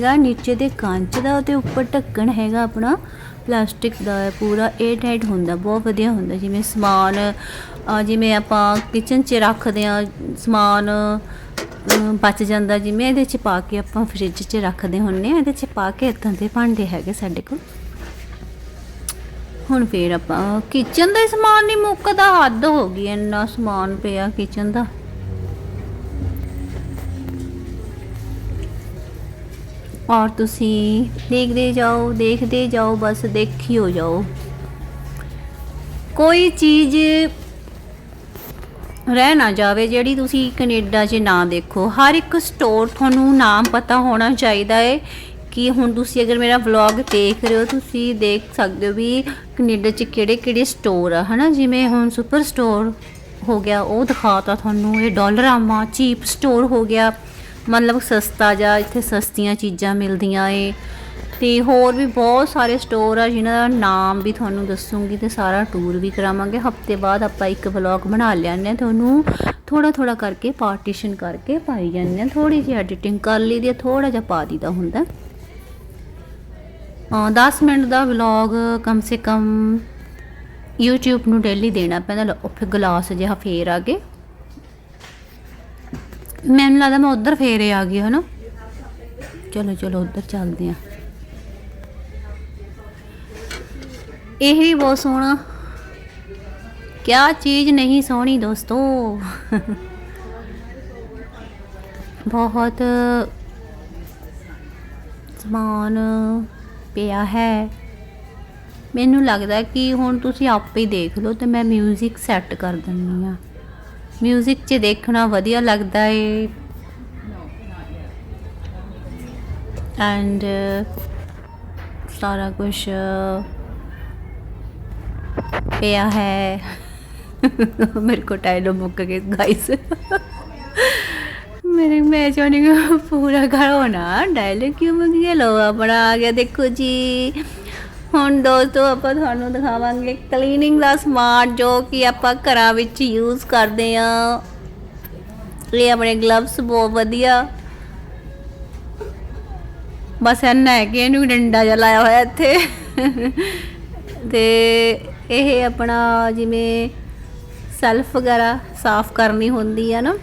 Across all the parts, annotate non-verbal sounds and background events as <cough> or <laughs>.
ਹੈਗਾ, ਨੀਚੇ ਦੇ ਕੰਚ ਦਾ ਤੇ ਉੱਪਰ ਢੱਕਣ ਹੈਗਾ ਆਪਣਾ ਪਲਾਸਟਿਕ ਦਾ, ਪੂਰਾ 에ਅਰ ਟਾਈਟ ਹੁੰਦਾ, ਬਹੁਤ ਵਧੀਆ ਹੁੰਦਾ। ਜਿਵੇਂ ਸਮਾਨ ਜਿਵੇਂ ਆਪਾਂ ਕਿਚਨ 'ਚ ਰੱਖਦੇ ਆ ਸਮਾਨ ਬਚ ਜਾਂਦਾ। ਜਿਵੇਂ ਇਹਦੇ 'ਚ ਪਾ ਕੇ ਆਪਾਂ ਫ੍ਰਿਜ 'ਚ ਰੱਖਦੇ ਹੁੰਨੇ ਆ ਇਹਦੇ 'ਚ ਪਾ ਕੇ ਇਦਾਂ ਦੇ ਭਾਂਡੇ ਹੈਗੇ ਸਾਡੇ ਕੋਲ। ਹੁਣ ਫੇਰ ਆਪਾਂ ਕਿਚਨ ਦਾ ਸਮਾਨ ਨਹੀਂ ਮੁੱਕਦਾ, ਹੱਦ ਹੋ ਗਈ, ਇੰਨਾ ਸਮਾਨ ਪਿਆ ਕਿਚਨ ਦਾ। ਔਰ ਤੁਸੀਂ ਦੇਖਦੇ ਜਾਓ ਦੇਖਦੇ ਜਾਓ, ਬਸ ਦੇਖੀ ਹੋ ਜਾਓ। ਕੋਈ ਚੀਜ਼ ਰਹਿ ਨਾ ਜਾਵੇ ਜਿਹੜੀ ਤੁਸੀਂ ਕੈਨੇਡਾ 'ਚ ਨਾ ਦੇਖੋ। ਹਰ ਇੱਕ ਸਟੋਰ ਤੁਹਾਨੂੰ ਨਾਮ ਪਤਾ ਹੋਣਾ ਚਾਹੀਦਾ ਹੈ ਕਿ ਹੁਣ ਤੁਸੀਂ ਅਗਰ ਮੇਰਾ ਵਲੌਗ ਦੇਖ ਰਹੇ ਹੋ, ਤੁਸੀਂ ਦੇਖ ਸਕਦੇ ਹੋ ਵੀ ਕੈਨੇਡਾ 'ਚ ਕਿਹੜੇ ਕਿਹੜੇ ਸਟੋਰ ਆ, ਹਨਾ? ਜਿਵੇਂ ਹੁਣ ਸੁਪਰ ਸਟੋਰ ਹੋ ਗਿਆ, ਉਹ ਦਿਖਾਤਾ ਤੁਹਾਨੂੰ। ਇਹ ਡਾਲਰਾਮਾ ਚੀਪ ਸਟੋਰ ਹੋ ਗਿਆ। ਮਤਲਬ ਸਸਤਾ ਜਾਂ ਇੱਥੇ ਸਸਤੀਆਂ ਚੀਜ਼ਾਂ ਮਿਲਦੀਆਂ ਏ। ਤੇ ਹੋਰ ਵੀ ਬਹੁਤ ਸਾਰੇ ਸਟੋਰ ਆ, ਜਿਨ੍ਹਾਂ ਦਾ ਨਾਮ ਵੀ ਤੁਹਾਨੂੰ ਦੱਸੂਗੀ ਤੇ ਸਾਰਾ ਟੂਰ ਵੀ ਕਰਾਵਾਂਗੇ। ਹਫ਼ਤੇ ਬਾਅਦ ਆਪਾਂ ਇੱਕ ਵਲੌਗ ਬਣਾ ਲੈਣੇ ਆ ਉਹਨੂੰ ਥੋੜਾ ਥੋੜਾ ਕਰਕੇ ਪਾਰਟੀਸ਼ਨ ਕਰਕੇ ਪਾਈ ਜਾਂਦੇ ਆ ਥੋੜੀ ਜਿਹੀ ਐਡੀਟਿੰਗ ਕਰ ਲਈਦੀ ਆ ਥੋੜਾ ਜਿਹਾ ਪਾ ਦੀਦਾ ਹੁੰਦਾ। ਅ 10 ਮਿੰਟ ਦਾ ਵਲੌਗ ਕਮ ਸੇ ਕਮ YouTube ਨੂੰ ਡੇਲੀ ਦੇਣਾ ਪੈਂਦਾ। ਲਓ ਫਿਰ ਗਲਾਸ ਜਿਹਾ ਫੇਰ ਆ ਗਏ। ਮੈਨੂੰ ਲੱਗਦਾ ਮੈਂ ਉਧਰ ਫੇਰੇ ਆ ਗਈ, ਹਨਾ? ਚਲੋ ਚਲੋ, ਉਧਰ ਚੱਲਦੇ ਆ। ਇਹ ਵੀ ਬਹੁਤ ਸੋਹਣਾ। ਕਿਆ ਚੀਜ਼ ਨਹੀਂ ਸੋਹਣੀ ਦੋਸਤੋ। ਬਹੁਤ ਸਮਾਨ ਪਿਆ ਹੈ। ਮੈਨੂੰ ਲੱਗਦਾ ਕਿ ਹੁਣ ਤੁਸੀਂ ਆਪੇ ਦੇਖ ਲਓ ਤੇ ਮੈਂ 뮤직 ਸੈੱਟ ਕਰ ਦਿੰਨੀ ਆ। ਮਿਊਜ਼ਿਕ 'ਚ ਦੇਖਣਾ ਵਧੀਆ ਲੱਗਦਾ ਏ। ਐਂਡ ਸਾਰਾ ਕੁਝ ਪਿਆ ਹੈ। ਮੇਰੇ ਕੋ ਟਾਈਲੋ ਮੁੱਕ ਗਏ ਗਾਇਸ ਮੇਰੇ, ਮੈਂ ਚਾਹੁੰਦੀ ਹਾਂ ਪੂਰਾ ਘਰ ਹੋਣਾ ਡਾਇਲੌਗ ਕਿਉਂ ਮੁੱਕ ਗਿਆ? ਲੋ ਆਪਣਾ ਆ ਗਿਆ, ਦੇਖੋ ਜੀ। ਹੁਣ ਦੋਸਤੋ ਆਪਾਂ ਤੁਹਾਨੂੰ ਦਿਖਾਵਾਂਗੇ ਕਲੀਨਿੰਗ ਦਾ ਸਮਾਨ ਜੋ ਕਿ ਆਪਾਂ ਘਰਾਂ ਵਿੱਚ ਯੂਜ਼ ਕਰਦੇ ਆ ਇਹ ਆਪਣੇ ਗਲਵਸ ਬਹੁਤ ਵਧੀਆ। ਬਸ ਇੰਨਾ ਹੈ ਕਿ ਇਹਨੂੰ ਡੰਡਾ ਜਿਹਾ ਲਾਇਆ ਹੋਇਆ ਇੱਥੇ। ਤੇ ਇਹ ਆਪਣਾ ਜਿਵੇਂ ਸੈਲਫ ਵਗੈਰਾ ਸਾਫ਼ ਕਰਨੀ ਹੁੰਦੀ ਆ ਨਾ,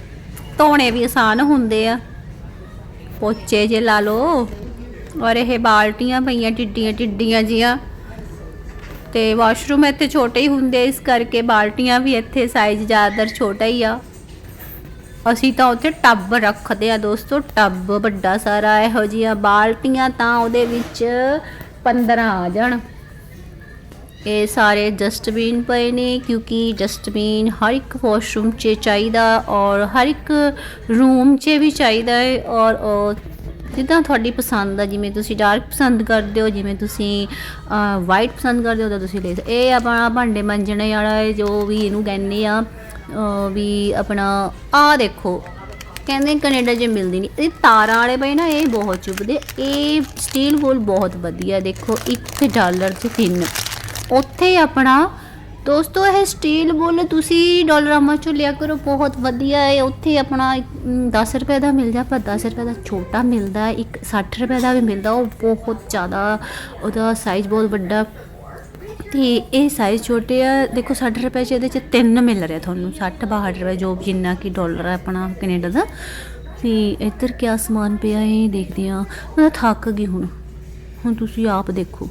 ਧੋਣੇ ਵੀ ਆਸਾਨ ਹੁੰਦੇ ਆ। ਪੋਚੇ ਜੇ ਲਾ ਲਓ। ਔਰ ਇਹ ਬਾਲਟੀਆਂ ਪਈਆਂ, ਟਿੱਡੀਆਂ ਟਿੱਡੀਆਂ ਜੀਆਂ। ਤੇ ਵਾਸ਼ਰੂਮ ਇੱਥੇ ਛੋਟੇ ਹੀ ਹੁੰਦੇ ਇਸ ਕਰਕੇ ਬਾਲਟੀਆਂ ਵੀ ਇੱਥੇ ਸਾਈਜ਼ ਜ਼ਿਆਦਾਤਰ ਛੋਟਾ ਹੀ ਆ। ਅਸੀਂ ਤਾਂ ਉੱਥੇ ਟੱਬ ਰੱਖਦੇ ਆ ਦੋਸਤੋ, ਟੱਬ ਵੱਡਾ ਸਾਰਾ ਇਹੋ ਜਿਹੀਆਂ ਬਾਲਟੀਆਂ ਤਾਂ ਉਹਦੇ ਵਿੱਚ 15 ਆ ਜਾਣ। ਇਹ ਸਾਰੇ ਡਸਟਬਿਨ ਪਏ ਨੇ, ਕਿਉਂਕਿ ਡਸਟਬਿਨ ਹਰ ਇੱਕ ਵਾਸ਼ਰੂਮ 'ਚ ਚਾਹੀਦਾ ਔਰ ਹਰ ਇੱਕ ਰੂਮ 'ਚ ਵੀ ਚਾਹੀਦਾ ਹੈ ਔਰ ਜਿੱਦਾਂ ਤੁਹਾਡੀ ਪਸੰਦ ਆ, ਜਿਵੇਂ ਤੁਸੀਂ ਡਾਰਕ ਪਸੰਦ ਕਰਦੇ ਹੋ, ਜਿਵੇਂ ਤੁਸੀਂ ਵਾਈਟ ਪਸੰਦ ਕਰਦੇ ਹੋ, ਤਾਂ ਤੁਸੀਂ ਲੈ ਇਹ ਆਪਣਾ ਭਾਂਡੇ ਮੰਜਣੇ ਵਾਲਾ ਹੈ, ਜੋ ਵੀ ਇਹਨੂੰ ਕਹਿੰਦੇ ਆ ਵੀ ਆਪਣਾ ਆ ਦੇਖੋ। ਕਹਿੰਦੇ ਕੈਨੇਡਾ 'ਚ ਮਿਲਦੀ ਨਹੀਂ ਇਹ ਤਾਰਾਂ ਵਾਲੇ ਪਏ ਨਾ, ਇਹ ਬਹੁਤ ਚੁੱਭਦੇ। ਇਹ ਸਟੀਲ ਵੂਲ ਬਹੁਤ ਵਧੀਆ। ਦੇਖੋ 1 ਡਾਲਰ 'ਚ ਤਿੰਨ। ਉੱਥੇ ਆਪਣਾ ਦੋਸਤੋ, ਇਹ ਸਟੀਲ ਬੁੱਲ ਤੁਸੀਂ ਡਾਲਰਾਮਾ ਚੋਂ ਲਿਆ ਕਰੋ, ਬਹੁਤ ਵਧੀਆ ਹੈ। ਉੱਥੇ ਆਪਣਾ 10 ਰੁਪਏ ਦਾ ਮਿਲ ਜਾ ਪਰ 10 ਰੁਪਏ ਦਾ ਛੋਟਾ ਮਿਲਦਾ, ਇੱਕ 60 ਰੁਪਏ ਦਾ ਵੀ ਮਿਲਦਾ। ਉਹ ਬਹੁਤ ਜ਼ਿਆਦਾ, ਉਹਦਾ ਸਾਈਜ਼ ਬਹੁਤ ਵੱਡਾ। ਤੇ ਇਹ ਸਾਈਜ਼ ਛੋਟੇ ਆ। ਦੇਖੋ 60 ਰੁਪਏ ਚ ਇਹਦੇ ਚ ਤਿੰਨ ਮਿਲ ਰਿਹਾ ਤੁਹਾਨੂੰ 60 62 ਰੁਪਏ, ਜੋ ਜਿੰਨਾ ਕਿ ਡਾਲਰ ਹੈ ਆਪਣਾ ਕੈਨੇਡਾ ਦਾ। ਤੇ ਇੱਧਰ ਕਿਆ ਸਮਾਨ ਪਿਆ ਹੈ ਦੇਖਦੇ ਆ ਮੈਂ ਥੱਕ ਗਈ ਹੁਣ। ਹੁਣ ਤੁਸੀਂ ਆਪ ਦੇਖੋ।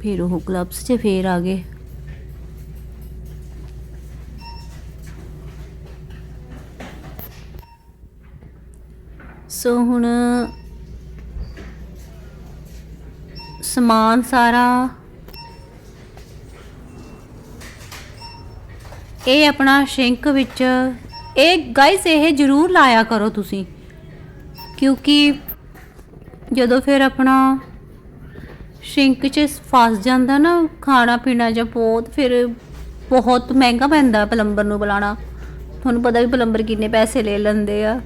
ਫਿਰ ਉਹ ਗਲਵਸ 'ਚ ਫੇਰ ਆ ਗਏ। ਸੋ ਹੁਣ ਸਮਾਨ ਸਾਰਾ ਇਹ ਆਪਣਾ ਸ਼ਿੰਕ ਵਿੱਚ, ਇਹ ਗਾਇਸ ਇਹ ਜ਼ਰੂਰ ਲਾਇਆ ਕਰੋ ਤੁਸੀਂ, ਕਿਉਂਕਿ ਜਦੋਂ ਫਿਰ ਆਪਣਾ ਸ਼ਿੰਕ 'ਚ ਫਸ ਜਾਂਦਾ ਨਾ, ਖਾਣਾ ਪੀਣਾ ਜਾਂ ਬਹੁਤ, ਫਿਰ ਬਹੁਤ ਮਹਿੰਗਾ ਪੈਂਦਾ ਪਲੰਬਰ ਨੂੰ ਬੁਲਾਣਾ ਤੁਹਾਨੂੰ ਪਤਾ ਵੀ ਪਲੰਬਰ ਕਿੰਨੇ ਪੈਸੇ ਲੈ ਲੈਂਦੇ ਆ।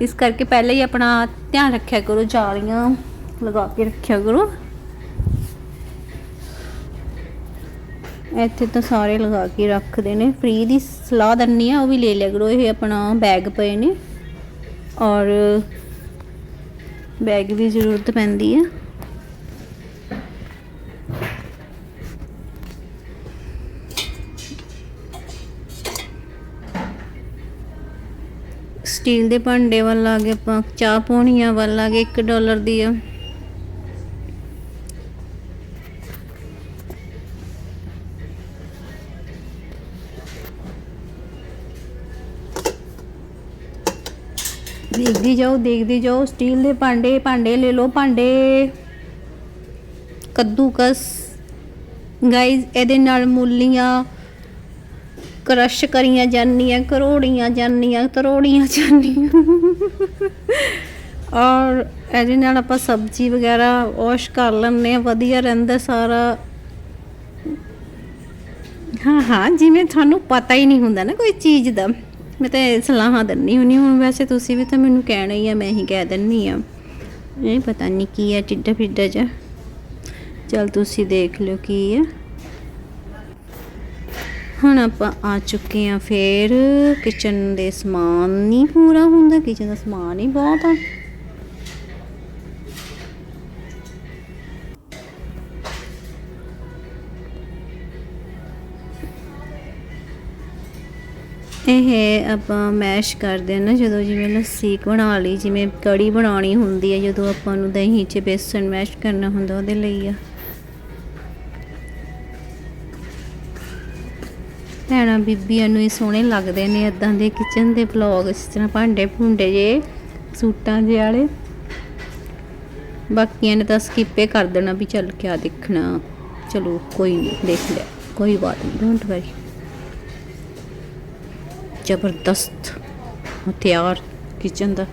ਇਸ ਕਰਕੇ ਪਹਿਲਾਂ ਹੀ ਆਪਣਾ ਧਿਆਨ ਰੱਖਿਆ ਕਰੋ, ਜਾਲੀਆਂ ਲਗਾ ਕੇ ਰੱਖਿਆ ਕਰੋ। ਇੱਥੇ ਤਾਂ ਸਾਰੇ ਲਗਾ ਕੇ ਰੱਖਦੇ ਨੇ। ਫ੍ਰੀ ਦੀ ਸਲਾਹ ਦਿੰਨੀ ਆ ਉਹ ਵੀ ਲੈ ਲਿਆ ਕਰੋ। ਇਹ ਆਪਣਾ ਬੈਗ ਪਏ ਨੇ। ਔਰ ਬੈਗ ਦੀ ਜ਼ਰੂਰਤ ਪੈਂਦੀ ਹੈ। ਸਟੀਲ ਦੇ ਭਾਂਡੇ ਵੱਲ ਆ ਗਏ ਆਪਾਂ, ਚਾਹ ਪੋਣੀਆਂ ਵੱਲ ਆ ਗਏ 1 ਡਾਲਰ ਦੀ ਆ। ਦੇਖਦੀ ਜਾਓ ਦੇਖਦੀ ਜਾਓ, ਸਟੀਲ ਦੇ ਭਾਂਡੇ ਭਾਂਡੇ ਲੈ ਲਓ, ਭਾਂਡੇ। ਕੱਦੂਕਸ। ਗਾਇਜ਼ ਇਹਦੇ ਨਾਲ ਮੂਲੀਆਂ ਕਰਸ਼ ਕਰੀਆਂ ਜਾਂਦੀਆਂ, ਕਰੋੜੀਆਂ ਜਾਂਦੀਆਂ, ਤਰੋੜੀਆਂ ਜਾਂਦੀਆਂ। ਔਰ ਇਹਦੇ ਨਾਲ ਆਪਾਂ ਸਬਜ਼ੀ ਵਗੈਰਾ ਵਾਸ਼ ਕਰ ਲੈਂਦੇ ਆ ਵਧੀਆ ਰਹਿੰਦਾ ਸਾਰਾ। ਹਾਂ ਹਾਂ, ਜਿਵੇਂ ਤੁਹਾਨੂੰ ਪਤਾ ਹੀ ਨਹੀਂ ਹੁੰਦਾ ਨਾ ਕੋਈ ਚੀਜ਼ ਦਾ। ਮੈਂ ਤਾਂ ਇਹ ਸਲਾਹਾਂ ਦਿੰਨੀ ਹੁੰਨੀ ਹੁਣ ਵੈਸੇ ਤੁਸੀਂ ਵੀ ਤਾਂ ਮੈਨੂੰ ਕਹਿਣਾ ਹੀ ਆ, ਮੈਂ ਹੀ ਕਹਿ ਦਿੰਨੀ ਆ ਇਹ ਪਤਾ ਨਹੀਂ ਕੀ ਹੈ ਟਿੱਡਾ ਫਿੱਡਾ ਜਿਹਾ। ਚਲ ਤੁਸੀਂ ਦੇਖ ਲਿਓ ਕੀ ਆ ਹੁਣ ਆਪਾਂ ਆ ਚੁੱਕੇ ਆ ਫੇਰ। ਕਿਚਨ ਦੇ ਸਮਾਨ ਨਹੀਂ ਪੂਰਾ ਹੁੰਦਾ, ਕਿਚਨ ਦਾ ਸਮਾਨ ਹੀ ਬਹੁਤ ਆ। ਇਹ ਆਪਾਂ ਮੈਸ਼ ਕਰਦੇ ਹਾਂ ਨਾ, ਜਦੋਂ ਜਿਵੇਂ ਲੱਸੀ ਬਣਾ ਲਈ, ਜਿਵੇਂ ਕੜੀ ਬਣਾਉਣੀ ਹੁੰਦੀ ਹੈ, ਜਦੋਂ ਆਪਾਂ ਨੂੰ ਦਹੀਂ 'ਚ ਬੇਸਣ ਮੈਸ਼ ਕਰਨਾ ਹੁੰਦਾ, ਉਹਦੇ ਲਈ ਆ। ਭੈਣਾਂ ਬੀਬੀਆਂ ਨੂੰ ਹੀ ਸੋਹਣੇ ਲੱਗਦੇ ਨੇ ਇਦਾਂ ਦੇ ਕਿਚਨ ਦੇ ਵਲੌਗ ਇਸ ਤਰ੍ਹਾਂ ਭਾਂਡੇ ਭੁੰਡੇ ਜੇ, ਸੂਟਾਂ ਜੇ ਵਾਲੇ। ਬਾਕੀਆਂ ਨੇ ਤਾਂ ਸਕਿਪੇ ਕਰ ਦੇਣਾ ਵੀ ਚੱਲ ਕਿਆ ਦੇਖਣਾ। ਚਲੋ ਕੋਈ ਨਹੀਂ ਦੇਖ ਲਿਆ, ਕੋਈ ਬਾਤ ਨਹੀਂ ਡੋਂਟ ਵਰੀ ਜ਼ਬਰਦਸਤ ਹਥਿਆਰ ਕਿਚਨ ਦਾ।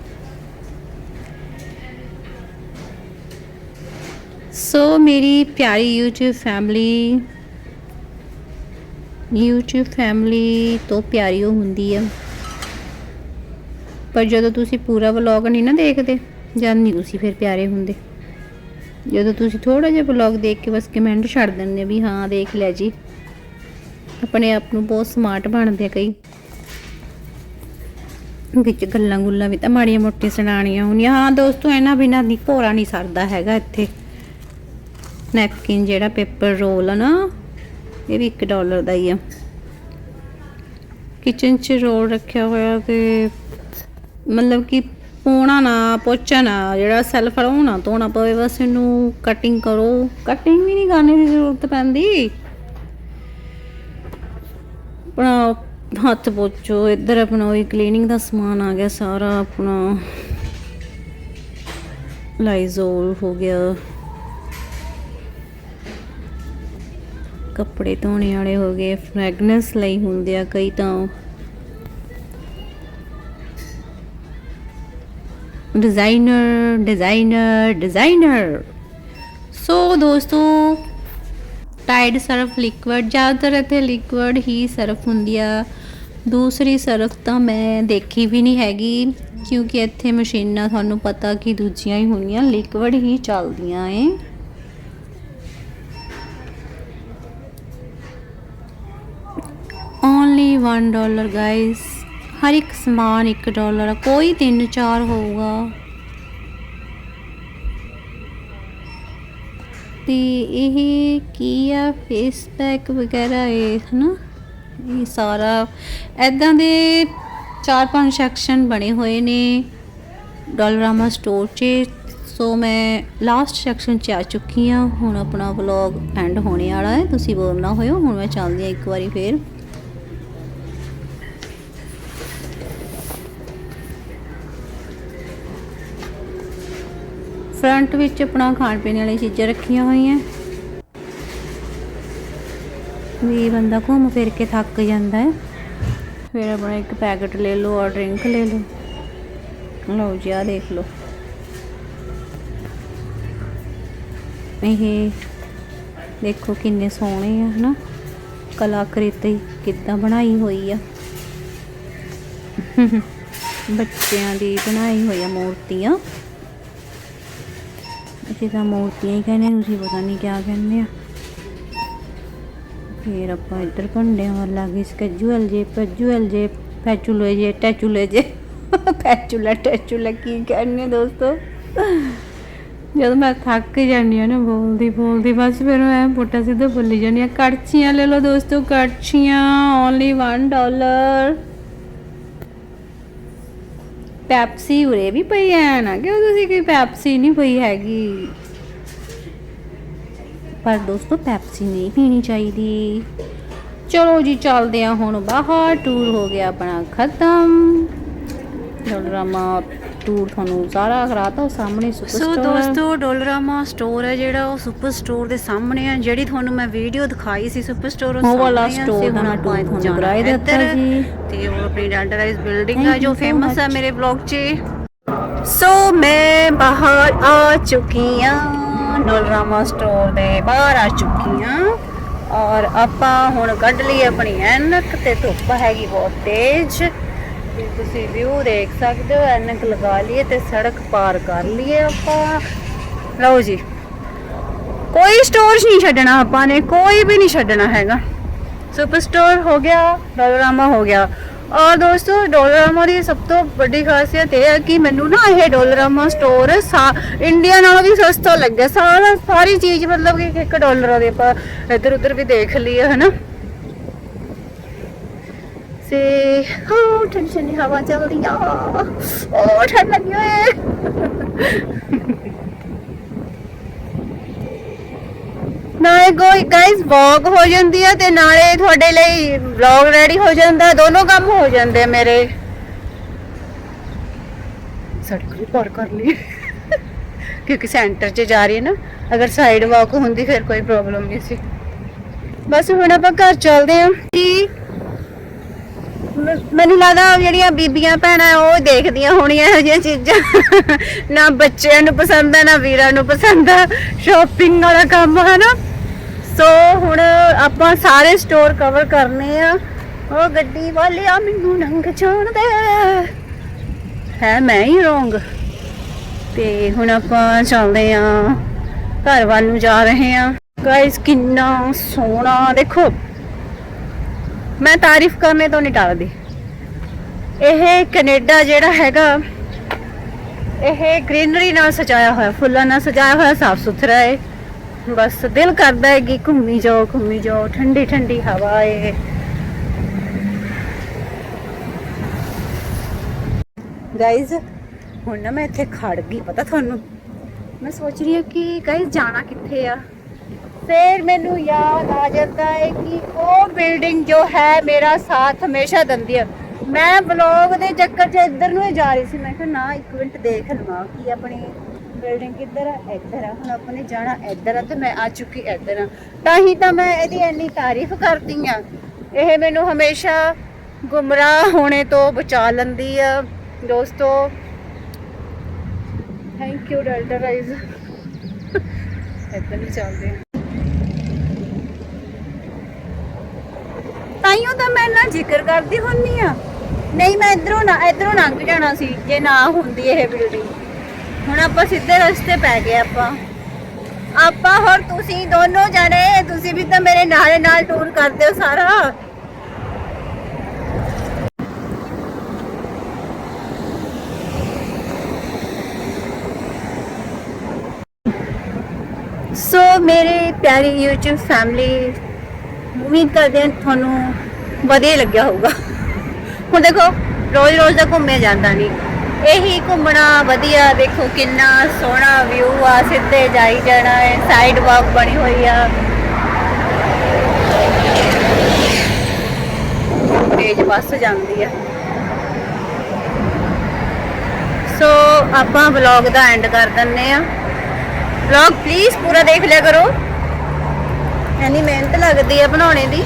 ਸੋ ਮੇਰੀ ਪਿਆਰੀ YouTube ਫੈਮਿਲੀ YouTube ਫੈਮਿਲੀ ਤੋਂ ਪਿਆਰੀ ਉਹ ਹੁੰਦੀ ਆ। ਪਰ ਜਦੋਂ ਤੁਸੀਂ ਪੂਰਾ ਵਲੌਗ ਨਹੀਂ ਨਾ ਦੇਖਦੇ ਜਦ ਨਹੀਂ ਤੁਸੀਂ ਫਿਰ ਪਿਆਰੇ ਹੁੰਦੇ। ਜਦੋਂ ਤੁਸੀਂ ਥੋੜਾ ਜਿਹਾ ਵਲੌਗ ਦੇਖ ਕੇ ਬਸ ਕਮੈਂਟ ਛੱਡ ਦਿੰਦੇ ਵੀ ਹਾਂ, ਦੇਖ ਲੈ ਜੀ। ਆਪਣੇ ਆਪ ਨੂੰ ਬਹੁਤ ਸਮਾਰਟ ਬਣਦੇ ਕਈ। ਵਿੱਚ ਗੱਲਾਂ ਗੁੱਲਾਂ ਵੀ ਤਾਂ ਮਾੜੀਆਂ ਮੋਟੀਆਂ ਸੁਣਾਣੀਆਂ ਹੁੰਦੀਆਂ ਹਾਂ ਦੋਸਤੋ, ਇਹਨਾਂ ਬਿਨਾਂ ਨਹੀਂ ਭੋਰਾ ਨਹੀਂ ਸਰਦਾ ਹੈਗਾ ਇੱਥੇ। ਨੈਪਕਿਨ ਜਿਹੜਾ ਪੇਪਰ ਰੋਲ ਆ ਨਾ ਇਹ ਵੀ 1 ਡਾਲਰ ਦਾ ਹੀ ਆ। ਕਿਚਨ 'ਚ ਰੋਲ ਰੱਖਿਆ ਹੋਇਆ ਤੇ ਮਤਲਬ ਕਿ ਪੋਣਾ ਨਾ, ਪੋਚਾ ਨਾ, ਜਿਹੜਾ ਸੈਲਫ ਵਾਲਾ ਉਹ ਨਾ ਧੋਣਾ ਪਵੇ, ਬਸ ਇਹਨੂੰ ਕਟਿੰਗ ਕਰੋ। ਕਟਿੰਗ ਵੀ ਨਹੀਂ ਕਰਨੇ ਦੀ ਜ਼ਰੂਰਤ ਪੈਂਦੀ। ਆਪਣਾ ਹੱਥ ਪੋਚੋ, ਇੱਧਰ ਆਪਣਾ ਉਹ ਕਲੀਨਿੰਗ ਦਾ ਸਮਾਨ ਆ ਗਿਆ ਸਾਰਾ, ਆਪਣਾ ਲਾਈਜ਼ੋਲ ਹੋ ਗਿਆ। ਕੱਪੜੇ ਧੋਣੇ ਵਾਲੇ ਹੋ ਗਏ ਫ੍ਰੈਗਨੈਂਸ ਲਈ ਹੁੰਦੇ ਆ ਕਈ ਤਾਂ। ਡਿਜ਼ਾਈਨਰ ਡਿਜ਼ਾਈਨਰ ਡਿਜ਼ਾਈਨਰ ਸੋ ਦੋਸਤੋ ਟਾਈਡ ਸਰਫ ਲਿਕਵਿਡ ਜ਼ਿਆਦਾਤਰ ਇੱਥੇ ਲਿਕਵਿਡ ਹੀ ਸਰਫ ਹੁੰਦੀ ਆ। ਦੂਸਰੀ ਸਰਫ ਤਾਂ ਮੈਂ ਦੇਖੀ ਵੀ ਨਹੀਂ ਹੈਗੀ, ਕਿਉਂਕਿ ਇੱਥੇ ਮਸ਼ੀਨਾਂ, ਤੁਹਾਨੂੰ ਪਤਾ ਕਿ ਦੂਜੀਆਂ ਹੀ ਹੁੰਦੀਆਂ ਲਿਕਵਿਡ ਹੀ ਚੱਲਦੀਆਂ ਏ। ਓਨਲੀ 1 ਡਾਲਰ ਗਾਇਸ ਹਰ ਇੱਕ ਸਮਾਨ 1 ਡਾਲਰ ਆ। ਕੋਈ 3 4 ਹੋਊਗਾ। ਤੇ ਇਹ ਕੀ ਆ? ਫੇਸ ਪੈਕ ਵਗੈਰਾ ਇਹ, ਹਨਾ? ਇਹ ਸਾਰਾ। ਐਦਾਂ ਦੇ ਚਾਰ ਪੰਜ ਸੈਕਸ਼ਨ ਬਣੇ ਹੋਏ ਨੇ। ਡਾਲਰਾਮਾ ਸਟੋਰ 'ਚ। ਸੋ ਮੈਂ ਲਾਸਟ ਸੈਕਸ਼ਨ 'ਚ ਆ ਚੁੱਕੀ ਹਾਂ। ਹੁਣ ਆਪਣਾ ਵਲੌਗ ਐਂਡ ਹੋਣੇ ਵਾਲਾ ਹੈ। ਤੁਸੀਂ ਬੋਰ ਨਾ ਹੋਇਓ। ਹੁਣ ਮੈਂ ਚੱਲਦੀ ਹਾਂ ਇੱਕ ਵਾਰੀ ਫੇਰ। ਫਰੰਟ ਵਿੱਚ ਆਪਣਾ ਖਾਣ ਪੀਣ ਵਾਲੀਆਂ ਚੀਜ਼ਾਂ ਰੱਖੀਆਂ ਹੋਈਆਂ। ਵੀ ਬੰਦਾ ਘੁੰਮ ਫਿਰ ਕੇ ਥੱਕ ਜਾਂਦਾ ਹੈ। ਫਿਰ ਆਪਣਾ ਇੱਕ ਪੈਕਟ ਲੈ ਲਓ ਔਰ ਡਰਿੰਕ ਲੈ ਲਓ। ਲਓ ਜੀ ਆ ਦੇਖ ਲਓ। ਇਹ ਦੇਖੋ ਕਿੰਨੇ ਸੋਹਣੇ ਆ, ਹਨਾ? ਕਲਾਕ੍ਰਿਤੀ ਕਿੱਦਾਂ ਬਣਾਈ ਹੋਈ ਆ। ਬੱਚਿਆਂ ਦੀ ਬਣਾਈ ਹੋਈ ਆ ਮੂਰਤੀਆਂ। ਅਸੀਂ ਤਾਂ ਮੂਰਤੀਆਂ ਹੀ ਕਹਿੰਦੇ ਹਾਂ, ਤੁਸੀਂ ਪਤਾ ਨਹੀਂ ਕਿਆ ਕਹਿੰਦੇ ਆ। ਫਿਰ ਆਪਾਂ ਇੱਧਰ ਭੰਡਿਆਂ ਵੱਲ ਆ ਗਏ ਸਕੈਜੂਅਲ ਜੇ ਪੈਜੂਅਲ ਜੇ ਪੈਚੂਲੇ ਜੇ ਟੈਚੂਲੇ ਟੈਚੂਲਾ ਕੀ ਕਹਿੰਦੇ ਦੋਸਤੋ? ਜਦੋਂ ਮੈਂ ਥੱਕ ਜਾਂਦੀ ਆ ਨਾ ਬੋਲਦੀ ਬੋਲਦੀ ਬਸ ਫਿਰ ਮੈਂ ਪੁੱਟਾ ਸਿੱਧਾ ਬੋਲੀ ਜਾਂਦੀ ਹਾਂ ਕੜਛੀਆਂ ਲੈ ਲਓ ਦੋਸਤੋ ਕੜਛੀਆਂ ਓਨਲੀ 1 ਡਾਲਰ ਪੈਪਸੀ ਉਰੇ ਵੀ ਪਈ ਐ ਨਾ ਕਿ ਤੁਸੀਂ ਕੋਈ ਪੈਪਸੀ ਨਹੀਂ ਪਈ ਹੈਗੀ? ਪਰ ਦੋਸਤੋ, ਪੈਪਸੀ ਨਹੀਂ ਪੀਣੀ ਚਾਹੀਦੀ। ਚਲੋ ਜੀ, ਚੱਲਦੇ ਆ ਹੁਣ ਬਾਹਰ। ਟੂਰ ਹੋ ਗਿਆ ਆਪਣਾ ਖਤਮ। ਡੋਲਰਾਮਾ ਟੂਰ ਤੁਹਾਨੂੰ ਸਾਰਾ ਕਰਾਤਾ ਉਹ ਸਾਹਮਣੇ ਸੁਪਰ ਸੋ ਸਟੋਰ ਦੋਸਤੋ ਡੋਲਰਾਮਾ ਸਟੋਰ ਹੈ ਜਿਹੜਾ ਉਹ ਸੁਪਰ ਸਟੋਰ ਦੇ ਸਾਹਮਣੇ ਹੈ ਜਿਹੜੀ ਤੁਹਾਨੂੰ ਮੈਂ ਵੀਡੀਓ ਦਿਖਾਈ ਸੀ ਸੁਪਰ ਸਟੋਰ ਉਹ ਵਾਲਾ store ਦਾ ਮੈਂ tour ਤੁਹਾਨੂੰ ਕਰਾਈ ਦਿੱਤਾ ਜੀ। ਤੇ ਉਹ ਆਪਣੀ ਡੈਂਟਲਾਈਜ਼ ਬਿਲਡਿੰਗ ਹੈ ਜੋ ਫੇਮਸ ਹੈ. ਮੇਰੇ ਬਲੌਗ 'ਚ। ਸੋ ਮੈਂ ਬਾਹਰ ਆ ਚੁੱਕੀ ਹਾਂ ਡੋਲਰਾਮਾ ਸਟੋਰ ਦੇ ਬਾਹਰ ਆ ਚੁੱਕੀ ਹਾਂ ਔਰ ਆਪਾਂ ਹੁਣ ਕੱਢ ਲਈ ਆਪਣੀ ਐਨਕ ਤੇ ਧੁੱਪ ਹੈਗੀ ਬਹੁਤ ਤੇਜ਼। ਤੁਸੀਂ ਵਿਊ ਦੇਖ ਸਕਦੇ ਹੋ, ਐਨਕ ਲਗਾ ਲਈਏ ਤੇ ਸੜਕ ਪਾਰ ਕਰ ਲਈਏ ਆਪਾਂ। ਲਓ ਜੀ, ਕੋਈ ਸਟੋਰ ਨਹੀਂ ਛੱਡਣਾ ਆਪਾਂ ਨੇ, ਕੋਈ ਵੀ ਨਹੀਂ ਛੱਡਣਾ ਹੈਗਾ। ਸੁਪਰ ਸਟੋਰ ਹੋ ਗਿਆ ਡੋਲਰਾਮਾ ਹੋ ਗਿਆ। ਔਰ ਦੋਸਤੋ ਡੋਲਰਾਮਾ ਦੀ ਸਭ ਤੋਂ ਵੱਡੀ ਖਾਸੀਅਤ ਇਹ ਹੈ ਕਿ ਮੈਨੂੰ ਨਾ ਇਹ ਡੋਲਰਾਮਾ ਸਟੋਰ ਇੰਡੀਆ ਨਾਲੋਂ ਵੀ ਸਸਤਾ ਲੱਗਿਆ। ਸਾਰਾ, ਸਾਰੀ ਚੀਜ਼ ਮਤਲਬ ਕਿ 1 ਡਾਲਰ ਦੀ ਆਪਾਂ ਇੱਧਰ ਉੱਧਰ ਵੀ ਦੇਖ ਲਈ ਹਨਾ? ਸੇ ਹੋ, ਠੰਡੀ ਠੰਡੀ ਹਵਾ ਚੱਲਦੀ ਆ। ਉਹ ਠੰਡ ਲੱਗੀ ਓਏ। ਨਾਲੇ ਕੋਈ ਗਾਇਸ ਵੌਕ ਹੋ ਜਾਂਦੀ ਹੈ ਤੇ ਨਾਲੇ ਤੁਹਾਡੇ ਲਈ ਵਲੌਗ ਰੈਡੀ ਹੋ ਜਾਂਦਾ, ਦੋਨੋਂ ਕੰਮ ਹੋ ਜਾਂਦੇ ਮੇਰੇ। ਸੜਕ ਵੀ ਪਾਰ ਕਰ ਲਈ। ਕਿਉਂਕਿ ਸੈਂਟਰ 'ਚ ਜਾ ਰਹੀ ਹੈ ਨਾ, ਅਗਰ ਸਾਈਡ ਵਾਕ ਹੁੰਦੀ ਫਿਰ ਕੋਈ ਪ੍ਰੋਬਲਮ ਨਹੀਂ ਸੀ। ਬਸ ਹੁਣ ਆਪਾਂ ਘਰ ਚੱਲਦੇ ਹਾਂ ਜੀ ਮ- ਮੈਨੂੰ ਲੱਗਦਾ ਜਿਹੜੀਆਂ ਬੀਬੀਆਂ ਭੈਣਾਂ ਉਹ ਦੇਖਦੀਆਂ ਹੋਣੀਆਂ ਇਹੋ ਜਿਹੀਆਂ ਚੀਜ਼ਾਂ। ਨਾ ਬੱਚਿਆਂ ਨੂੰ ਪਸੰਦ ਹੈ ਨਾ ਵੀਰਾਂ ਨੂੰ ਪਸੰਦ ਹੈ ਸ਼ਾਪਿੰਗ ਵਾਲਾ ਕੰਮ ਹੈ ਨਾ ਸੋ ਹੁਣ ਆਪਾਂ ਸਾਰੇ ਸਟੋਰ ਕਵਰ ਕਰਨੇ ਆ। ਉਹ ਗੱਡੀ ਵਾਲਿਆ ਮੈਨੂੰ ਨੰਗ ਜਾਣਦੇ ਹੈ, ਮੈਂ ਹੀ ਰੋਂਗ ਤੇ ਹੁਣ ਆਪਾਂ ਚੱਲਦੇ ਆ। ਘਰ ਵੱਲ ਨੂੰ ਜਾ ਰਹੇ ਆ। ਗਾਇਸ ਕਿੰਨਾ ਸੋਹਣਾ, ਦੇਖੋ। ਮੈਂ ਤਾਰੀਫ ਕਰਨੇ ਤੋਂ ਨਹੀਂ ਟਲਦੀ। ਇਹ ਕੈਨੇਡਾ ਜਿਹੜਾ ਹੈਗਾ, ਇਹ ਗ੍ਰੀਨਰੀ ਨਾਲ ਸਜਾਇਆ ਹੋਇਆ, ਫੁੱਲਾਂ ਨਾਲ ਸਜਾਇਆ ਹੋਇਆ, ਸਾਫ਼ ਸੁਥਰਾ ਹੈ। ਬਸ ਦਿਲ ਕਰਦਾ ਹੈ ਕਿ ਘੁੰਮੀ ਜਾਓ ਘੁੰਮੀ ਜਾਓ, ਠੰਡੀ ਠੰਡੀ ਹਵਾ ਹੈ। ਗਾਇਜ਼ ਹੁਣ ਨਾ ਮੈਂ ਇੱਥੇ ਖੜ ਗਈ, ਪਤਾ ਤੁਹਾਨੂੰ? ਮੈਂ ਸੋਚ ਰਹੀ ਹਾਂ ਕਿ ਗਾਇਜ਼ ਜਾਣਾ ਕਿੱਥੇ ਆ? ਫਿਰ ਮੈਨੂੰ ਯਾਦ ਆ ਜਾਂਦਾ ਹੈ ਕਿ ਉਹ ਬਿਲਡਿੰਗ ਜੋ ਹੈ ਮੇਰਾ ਸਾਥ ਹਮੇਸ਼ਾ ਦਿੰਦੀ ਹੈ ਮੈਂ ਵਲੌਗ ਦੇ ਚੱਕਰ 'ਚ ਇੱਧਰ ਨੂੰ ਹੀ ਜਾ ਰਹੀ ਸੀ। ਮੈਂ ਕਿਹਾ, ਨਾ, ਇੱਕ ਮਿੰਟ ਦੇਖ ਲਵਾਂ ਕਿ ਆਪਣੀ ਬਿਲਡਿੰਗ ਕਿੱਧਰ ਆ, ਇੱਧਰ ਆ। ਹੁਣ ਆਪਣੇ ਜਾਣਾ ਇੱਧਰ ਆ ਤੇ ਮੈਂ ਆ ਚੁੱਕੀ ਇੱਧਰ ਆ। ਤਾਂ ਹੀ ਤਾਂ ਮੈਂ ਇਹਦੀ ਇੰਨੀ ਤਾਰੀਫ ਕਰਦੀ ਆ। ਇਹ ਮੈਨੂੰ ਹਮੇਸ਼ਾ ਗੁੰਮਰਾਹ ਹੋਣੇ ਤੋਂ ਬਚਾ ਲੈਂਦੀ ਆ। ਦੋਸਤੋ ਥੈਂਕ ਯੂ ਡੈਲਟਾ ਰਾਈਜ਼ ਇੱਧਰ ਨੂੰ ਚੱਲਦੇ ਆ। ਤਾਈਓ ਤਾਂ ਮੈਂ ਨਾ ਜ਼ਿਕਰ ਕਰਦੀ ਹੁੰਨੀ ਆ। ਨਹੀਂ, ਮੈਂ ਇਧਰੋਂ ਨਾ ਇਧਰੋਂ ਲੰਘ ਜਾਣਾ ਸੀ, ਜੇ ਨਾ ਹੁੰਦੀ ਇਹ ਬਿਲਡਿੰਗ ਹੁਣ ਆਪਾਂ ਸਿੱਧੇ ਰਸਤੇ ਪੈ ਗਏ ਆਪਾਂ। ਆਪਾਂ ਹੋਰ ਤੁਸੀਂ ਦੋਨੋਂ ਜਾਣੇ, ਤੁਸੀਂ ਵੀ ਤਾਂ ਮੇਰੇ ਨਾਲ ਨਾਲ ਟੂਰ ਕਰਦੇ ਹੋ ਸਾਰਾ। ਸੋ ਮੇਰੇ ਪਿਆਰੀ YouTube ਫੈਮਿਲੀ ਉਮੀਦ ਕਰਦੇ ਹਾਂ ਤੁਹਾਨੂੰ ਵਧੀਆ ਲੱਗਿਆ ਹੋਊਗਾ। ਹੁਣ ਦੇਖੋ, ਰੋਜ਼ ਰੋਜ਼ ਦਾ ਘੁੰਮਿਆ ਜਾਂਦਾ ਨਹੀਂ ਇਹੀ ਘੁੰਮਣਾ ਵਧੀਆ, ਦੇਖੋ ਕਿੰਨਾ ਸੋਹਣਾ ਵਿਊ ਆ, ਸਿੱਧੇ ਜਾਈ ਜਾਣਾ ਹੈ ਸਾਈਡ ਵਾਕ ਬਣੀ ਹੋਈ ਆ। ਤੇਜ਼ ਬੱਸ ਜਾਂਦੀ ਆ। ਸੋ ਆਪਾਂ ਵਲੌਗ ਦਾ ਐਂਡ ਕਰ ਦਿੰਨੇ ਆ ਵਲੌਗ ਪਲੀਜ਼ ਪੂਰਾ ਦੇਖ ਲਿਆ ਕਰੋ। ਇੰਨੀ ਮਿਹਨਤ ਲੱਗਦੀ ਹੈ ਬਣਾਉਣੇ ਦੀ।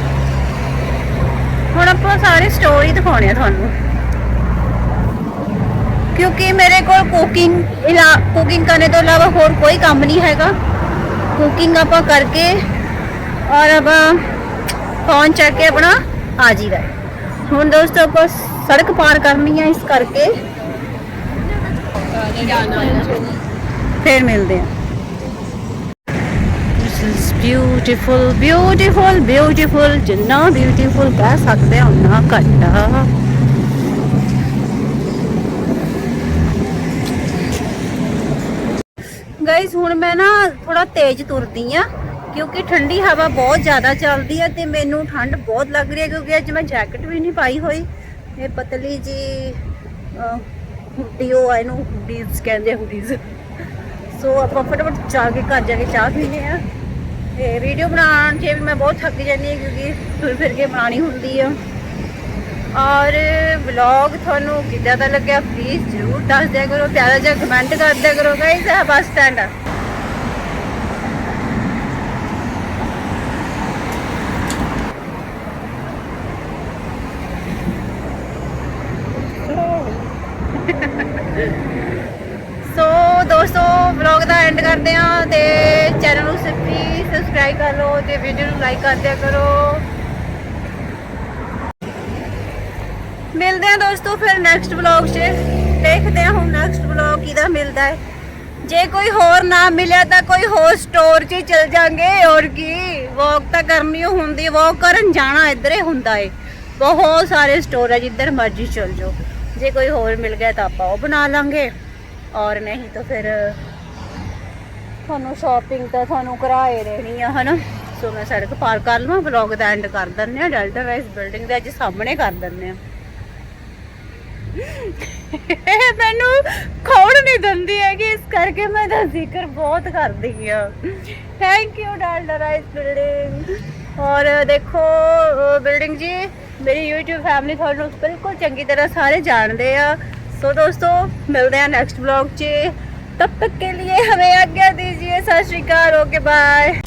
ਹੁਣ ਆਪਾਂ ਸਾਰੇ ਸਟੋਰੀ ਦਿਖਾਉਣੇ ਆ ਤੁਹਾਨੂੰ। ਕਿਉਂਕਿ ਮੇਰੇ ਕੋਲ ਕੁਕਿੰਗ ਇਲਾ ਕੁਕਿੰਗ ਕਰਨੇ ਤੋਂ ਇਲਾਵਾ ਹੋਰ ਕੋਈ ਕੰਮ ਨਹੀਂ ਹੈਗਾ। ਕੁਕਿੰਗ ਆਪਾਂ ਕਰਕੇ ਔਰ ਆਪਾਂ ਫੋਨ ਚੱਕ ਕੇ ਆਪਣਾ ਆ ਜੀਦਾ ਹੈ। ਹੁਣ ਦੋਸਤੋ ਆਪਾਂ ਸੜਕ ਪਾਰ ਕਰਨੀ ਹੈ ਇਸ ਕਰਕੇ। ਫਿਰ ਮਿਲਦੇ ਹਾਂ This is beautiful, beautiful, beautiful. ਜਿੰਨਾ beautiful ਕਹਿ ਸਕਦੇ ਹਾਂ ਉਨਾ ਘੱਟ ਆ। ਗਾਇਸ ਹੁਣ ਮੈਂ ਨਾ ਥੋੜਾ ਤੇਜ਼ ਤੁਰਦੀ ਆ ਕਿਉਂਕਿ ਠੰਡੀ ਹਵਾ ਬਹੁਤ ਜ਼ਿਆਦਾ ਚੱਲਦੀ ਆ ਤੇ ਮੈਨੂੰ ਠੰਡ ਬਹੁਤ ਲੱਗ ਰਹੀ ਹੈ ਕਿਉਂਕਿ ਅੱਜ ਮੈਂ ਜੈਕਟ ਵੀ ਨਹੀਂ ਪਾਈ ਹੋਈ। ਇਹ ਪਤਲੀ ਜੀ ਹੁੱਡੀ ਉਹ ਆ ਇਹਨੂੰ ਹੁੱਡੀਜ਼ ਕਹਿੰਦੇ ਹੁੱਡੀਜ਼। ਸੋ ਆਪਾਂ ਫਟਾਫਟ ਜਾ ਕੇ ਘਰ ਜਾ ਕੇ ਚਾਹ ਪੀਨੇ ਆ। ਤੇ ਵੀਡੀਓ ਬਣਾਉਣ 'ਚ ਵੀ ਮੈਂ ਬਹੁਤ ਥੱਕ ਜਾਂਦੀ ਹਾਂ ਕਿਉਂਕਿ ਫਿਰ ਫਿਰ ਕੇ ਬਣਾਉਣੀ ਹੁੰਦੀ ਆ। ਔਰ ਵਲੌਗ ਤੁਹਾਨੂੰ ਕਿੱਦਾਂ ਦਾ ਲੱਗਿਆ ਪਲੀਜ਼ ਜਰੂਰ ਦੱਸ ਦਿਆ ਕਰੋ, ਪਿਆਰਾ ਜਿਹਾ ਕਮੈਂਟ ਕਰ ਦਿਆ ਕਰੋ ਗਾਇਸ ਇਹ ਬੱਸ ਸਟੈਂਡ ਆ। <laughs> ਸੋ ਦੋਸਤੋ ਵਲੌਗ ਦਾ ਐਂਡ ਕਰਦੇ ਆ ਤੇ ਚੈਨਲ ਨੂੰ ਪਲੀਜ਼ ਸਬਸਕ੍ਰਾਈਬ ਕਰ ਲਓ ਤੇ ਵੀਡੀਓ ਨੂੰ ਲਾਈਕ ਕਰ ਦਿਆ ਕਰੋ। ਮਿਲਦੇ ਆ ਦੋਸਤੋ ਫਿਰ ਨੈਕਸਟ ਵਲੌਗ 'ਚ। ਦੇਖਦੇ ਆ ਹੁਣ ਨੈਕਸਟ ਵਲੌਗ ਕਿਹਦਾ ਮਿਲਦਾ ਹੈ। ਜੇ ਕੋਈ ਹੋਰ ਨਾ ਮਿਲਿਆ ਤਾਂ ਕੋਈ ਹੋਰ ਸਟੋਰ 'ਚ ਚਲ ਜਾਾਂਗੇ। ਹੋਰ ਕੀ ਵਾਕ ਤਾਂ ਕਰਨੀ ਹੁੰਦੀ ਵਾਕ ਕਰਨ ਜਾਣਾ ਇੱਧਰ ਹੁੰਦਾ ਏ। ਬਹੁਤ ਸਾਰੇ ਸਟੋਰ ਹੈ ਜਿੱਧਰ ਮਰਜ਼ੀ ਚਲ ਜਾਓ। ਜੇ ਕੋਈ ਹੋਰ ਮਿਲ ਗਿਆ ਤਾਂ ਆਪਾਂ ਉਹ ਬਣਾ ਲਾਂਗੇ। ਔਰ ਨਹੀਂ ਤਾਂ ਫਿਰ ਤੁਹਾਨੂੰ ਸ਼ਾਪਿੰਗ ਤਾਂ ਤੁਹਾਨੂੰ ਕਰਾਏ ਰਹਿਣੀ ਆ, ਹਨਾ? ਸੋ ਮੈਂ ਸੜਕ ਪਾਰ ਕਰ ਲਵਾਂ ਵਲੌਗ ਦਾ ਐਂਡ ਕਰ ਦਿੰਦੇ ਆ ਡੈਲਟਾ ਰਾਈਸ ਬਿਲਡਿੰਗ ਦੇ ਅੱਜ ਸਾਹਮਣੇ ਕਰ ਦਿੰਦੇ ਆ ਇਹ ਮੈਨੂੰ ਖੌੜ ਨਹੀਂ ਦਿੰਦੀ ਹੈਗੀ, ਇਸ ਕਰਕੇ ਮੈਂ ਤਾਂ ਜ਼ਿਕਰ ਬਹੁਤ ਕਰਦੀ ਆ thank you Dalda rice building ਔਰ ਦੇਖੋ ਬਿਲਡਿੰਗ ਜੀ, ਮੇਰੀ YouTube ਫੈਮਿਲੀ ਤੁਹਾਨੂੰ ਬਿਲਕੁਲ ਚੰਗੀ ਤਰ੍ਹਾਂ ਸਾਰੇ ਜਾਣਦੇ ਆ। ਸੋ ਦੋਸਤੋ, ਮਿਲਦੇ ਆ ਨੈਕਸਟ ਵਲੌਗ 'ਚ। तब तक के लिए हमें आज्ञा दीजिए सत श्रीकार ओके बाय